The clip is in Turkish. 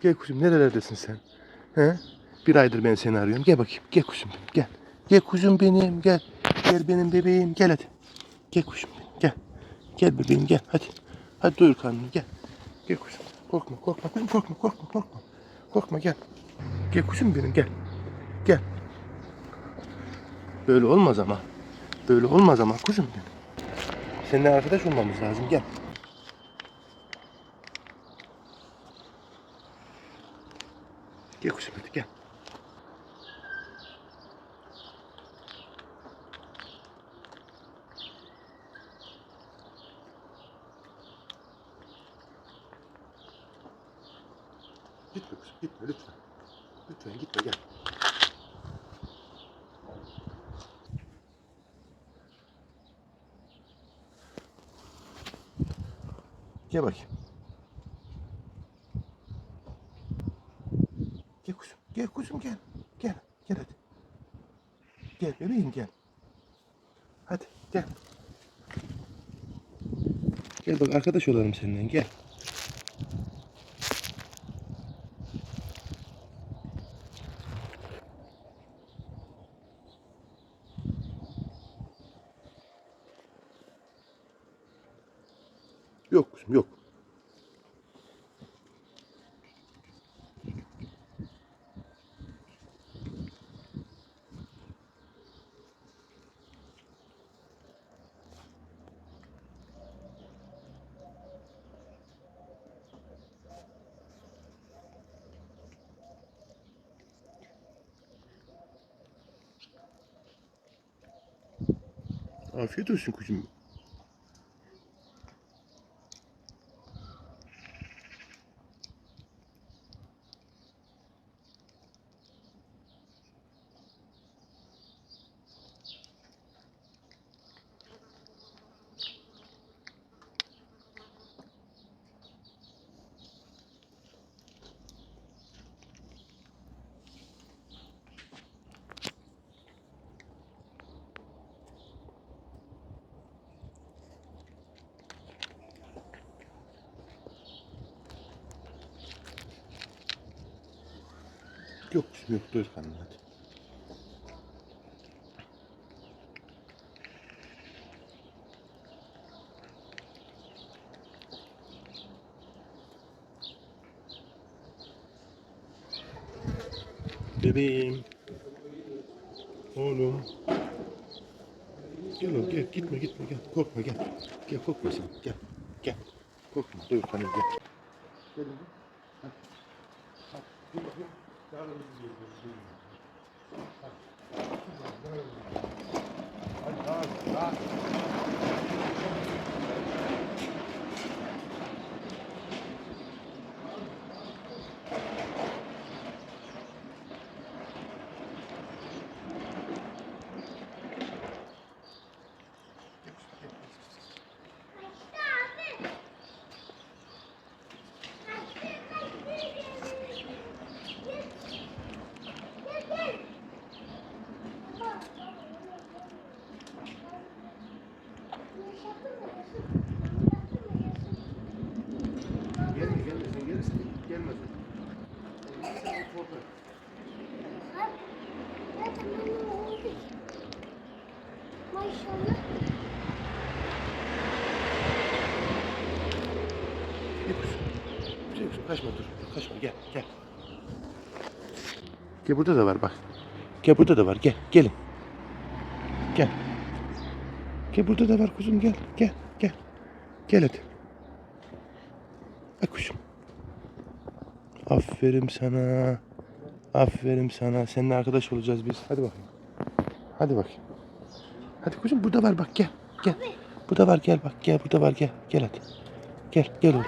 Gel kuzum nerelerdesin sen? He? Bir aydır ben seni arıyorum. Gel bakayım. Gel kuzum benim. Gel. Gel kuzum benim. Gel. Gel benim bebeğim. Gel hadi. Gel kuzum benim. Gel. Gel bebeğim gel. Hadi. Hadi doyur karnını. Gel. Gel kuzum. Korkma korkma. Korkma korkma korkma. Korkma, gel. Gel kuzum benim gel. Gel. Böyle olmaz ama. Böyle olmaz ama kuzum benim. Seninle arkadaş olmamız lazım. Gel. Gel kuzum hadi gel. Gitme kuzum gitme lütfen. Lütfen gitme gel. Gel bakayım. Gel kuzum. Gel kuzum gel. Gel. Gel hadi. Gel bebeğim gel. Hadi gel. Gel bak arkadaş olalım seninle gel. Yok kuzum yok. Afiyet olsun kuzum. Yok kuzum yok doyur karnını hadi. Bebeğim. Oğlum. Gel oğlum gel gitme gitme gel. Korkma gel. Gel korkma sen gel. Gel. Korkma doyur karnını gel. Gel. Hadi. Hadi. Gel bakayım. Yarın bizi yiyelim. Hadi hadi hadi. Gelme gelme sen gelirsin. Gelmez. Sen korkma. Gel kuzum. Güzel kuzum kaçma dur. Kaçma gel gel. Gel burada da var bak. Gel burada da var gel gelin. Gel. Gel burada da var kuzum gel gel gel. Gel hadi. Bak kuzum. Aferin sana. Aferin sana. Seninle arkadaş olacağız biz. Hadi bakayım. Hadi bakayım. Hadi kuzum burada var bak gel. Gel. Burada var gel bak gel burada var gel. Gel hadi. Gel gel oğlum.